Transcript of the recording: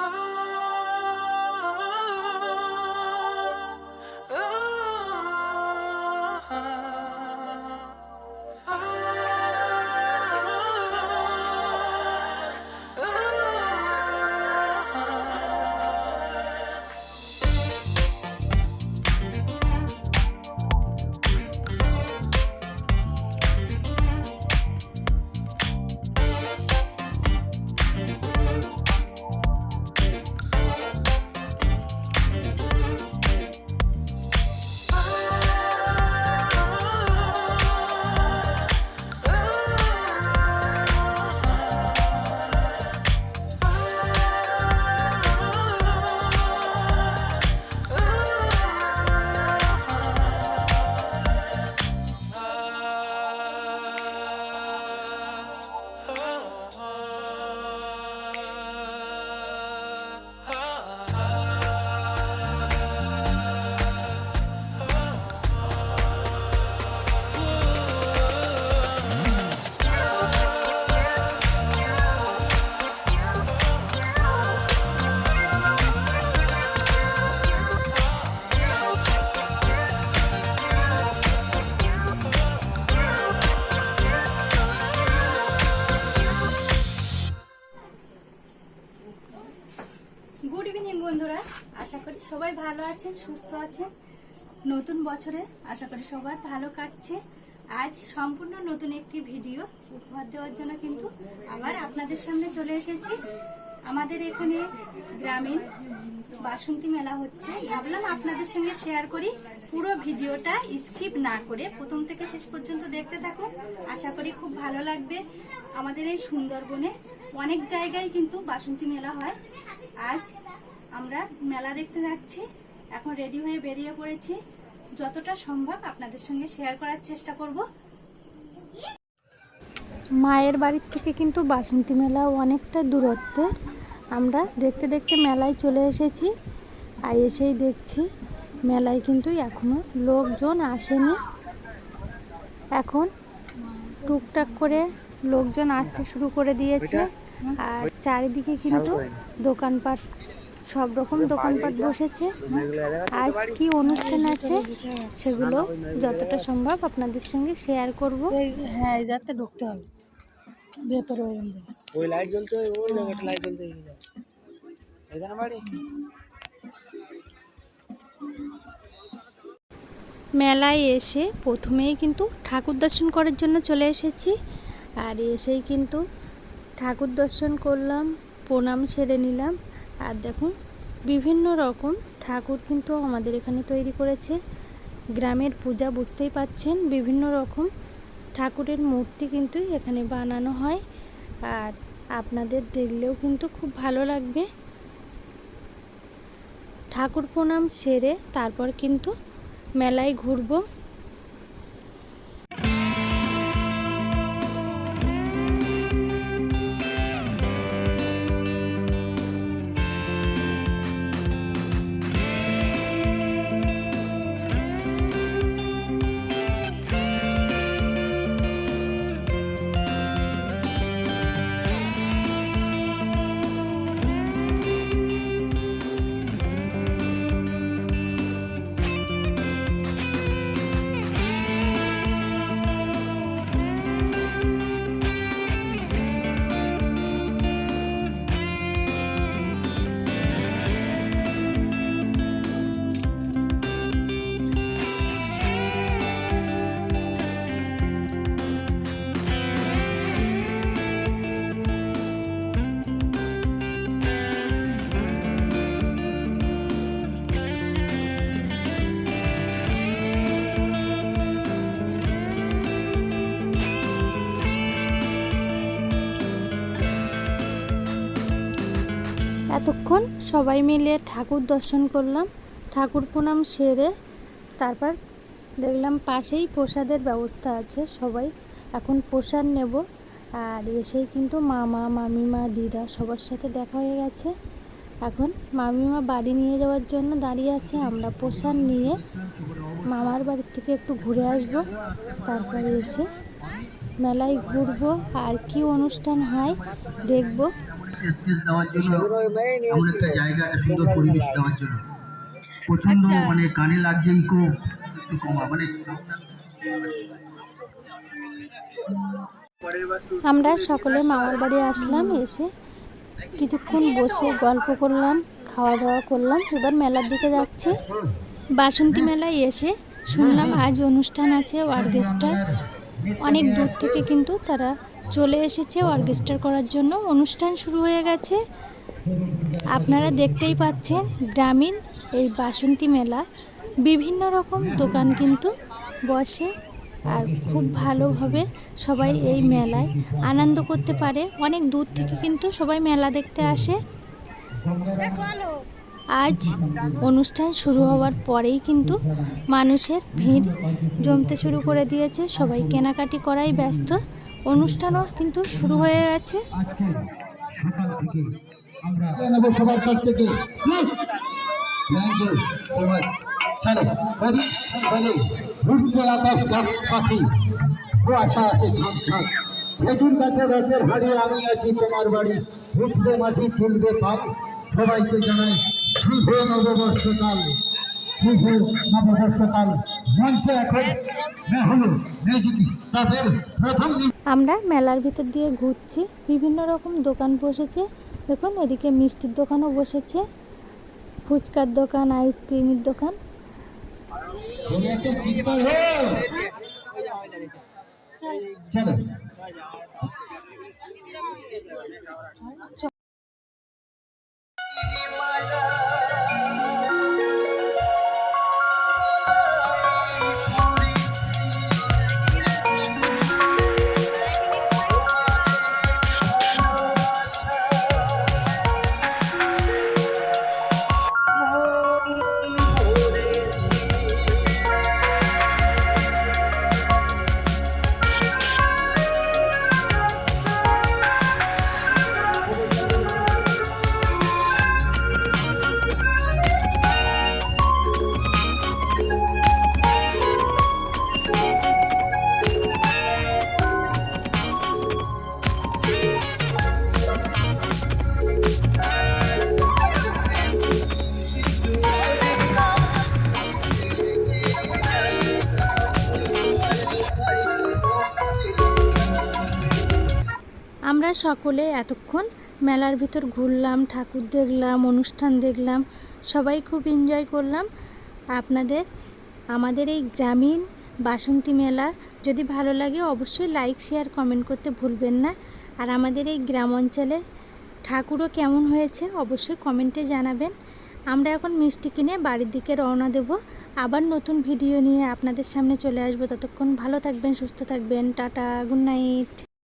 Good আশা করি সবাই ভালো আছেন, সুস্থ আছেন। নতুন বছরে আশা করি সবার ভালো কাটছে। আজ সম্পূর্ণ নতুন একটি ভিডিও উপহার দেওয়ার জন্য কিন্তু আবার আপনাদের সামনে চলে এসেছি। আমাদের এখানে গ্রামীণ বাসন্তী মেলা হচ্ছে। ভাবলাম আপনাদের সঙ্গে শেয়ার করি। পুরো ভিডিওটা স্কিপ না করে প্রথম থেকে শেষ পর্যন্ত দেখতে থাকুন। আশা করি খুব ভালো লাগবে। আমাদের এই সুন্দরবনে অনেক জায়গায় কিন্তু বাসন্তী মেলা হয়। আজ আমরা মেলা দেখতে যাচ্ছি। এখন রেডি হয়ে বেরিয়ে পড়েছি। যতটা সম্ভব আপনাদের সঙ্গে শেয়ার করার চেষ্টা করব। মায়ের বাড়ির থেকে কিন্তু বাসন্তী মেলা অনেকটা দূরত্বের। আমরা দেখতে দেখতে মেলায় চলে এসেছি। আর এসেই দেখছি মেলায় কিন্তু এখনও লোকজন আসেনি। এখন টুকটাক করে লোকজন আসতে শুরু করে দিয়েছে। আর চারিদিকে কিন্তু দোকানপাট সব রকম দোকানপাট বসেছে। আজ কি অনুষ্ঠান আছে সেগুলো যতটা সম্ভব আপনাদের সঙ্গে শেয়ার করব। হ্যাঁ যাতে ঢুকতে হবে। ভেতরে ওই ওই লাইট জ্বলছে ওই লাইট জ্বলছে এখানে এখানে বাড়ি? মেলায় এসে প্রথমেই কিন্তু ঠাকুর দর্শন করার জন্য চলে এসেছি। আর এসেই কিন্তু ঠাকুর দর্শন করলাম প্রণাম সেরে নিলাম। আর দেখুন, বিভিন্ন রকম ঠাকুর কিন্তু আমাদের এখানে তৈরি করেছে। গ্রামের পূজা বুঝতেই পাচ্ছেন, বিভিন্ন রকম ঠাকুরের মূর্তি কিন্তু এখানে বানানো হয়। আর আপনাদের দেখলেও কিন্তু খুব ভালো লাগবে। ঠাকুর প্রণাম সেরে তারপর কিন্তু মেলায় ঘুরবো। এতক্ষণ সবাই মিলে ঠাকুর দর্শন করলাম। ঠাকুর প্রণাম সেরে তারপর দেখলাম পাশেই প্রসাদের ব্যবস্থা আছে সবাই। এখন প্রসাদ নেব আর এসেই কিন্তু মামা, মামিমা, দিদা সবার সাথে দেখা হয়ে গেছে। এখন মামিমা বাড়ি নিয়ে যাওয়ার জন্য দাঁড়িয়ে আছে। আমরা প্রসাদ নিয়ে মামার বাড়ির থেকে একটু ঘুরে আসব। তারপরে এসে মেলায় ঘুরবো। আর কি অনুষ্ঠান হয় দেখব। একটা স্টেজ দেওয়ার জন্য এমন একটা জায়গা একটা সুন্দর পরিবেশ দেওয়ার জন্য। প্রচণ্ড আচ্ছা। মানে কানে লাগছে ইকো একটু কমা মানে। আমরা সকলে মামার বাড়ি আসলাম এসে কিছুক্ষণ বসে গল্প করলাম খাওয়া দাওয়া করলাম এবার মেলার দিকে যাচ্ছে। বাসন্তী মেলায় এসে শুনলাম আজ অনুষ্ঠান আছে অর্কেস্ট্রার। অনেক দূর থেকে কিন্তু তারা চলে এসেছে অর্কেস্ট্রার করার জন্য। অনুষ্ঠান শুরু হয়ে গেছে। আপনারা দেখতেই পাচ্ছেন গ্রামীণ এই বাসন্তী মেলা। বিভিন্ন রকম দোকান কিন্তু বসে আর খুব ভালোভাবে সবাই এই মেলায় আনন্দ করতে পারে। অনেক দূর থেকে কিন্তু সবাই মেলা দেখতে আসে। আজ অনুষ্ঠান শুরু হওয়ার পরেই কিন্তু মানুষের ভিড় জমতে শুরু করে দিয়েছে। সবাই কেনাকাটি করাই ব্যস্ত। অনুষ্ঠানও কিন্তু শুরু হয়ে গেছে। আমি আছি তোমার বাড়ি উঠবে মাঝি তুলবে পাল সবাইকে জানাই শুভ নববর্ষকাল। শুভ নববর্ষকাল। মঞ্চে এখন মে মিউজিক তাদের প্রথম আমরা মেলার ভিতর দিয়ে ঘুরছি বিভিন্ন রকম দোকান বসেছে। দেখুন এদিকে মিষ্টির দোকানও বসেছে ফুচকার দোকান আইসক্রিমের দোকান। চলো। আমরা সকলে এতক্ষণ মেলার ভিতর ঘুরলাম, ঠাকুর দেখলাম, অনুষ্ঠান দেখলাম, সবাই খুব এনজয় করলাম। আপনাদের, আমাদের এই গ্রামীণ বাসন্তী মেলা যদি ভালো লাগে অবশ্যই লাইক শেয়ার কমেন্ট করতে ভুলবেন না। আর আমাদের এই গ্রাম অঞ্চলে ঠাকুরও কেমন হয়েছে অবশ্যই কমেন্টে জানাবেন। আমরা এখন মিষ্টি কিনে বাড়ির দিকে রওনা দেব। আবার নতুন ভিডিও নিয়ে আপনাদের সামনে চলে আসব। ততক্ষণ ভালো থাকবেন, সুস্থ থাকবেন। Tata good night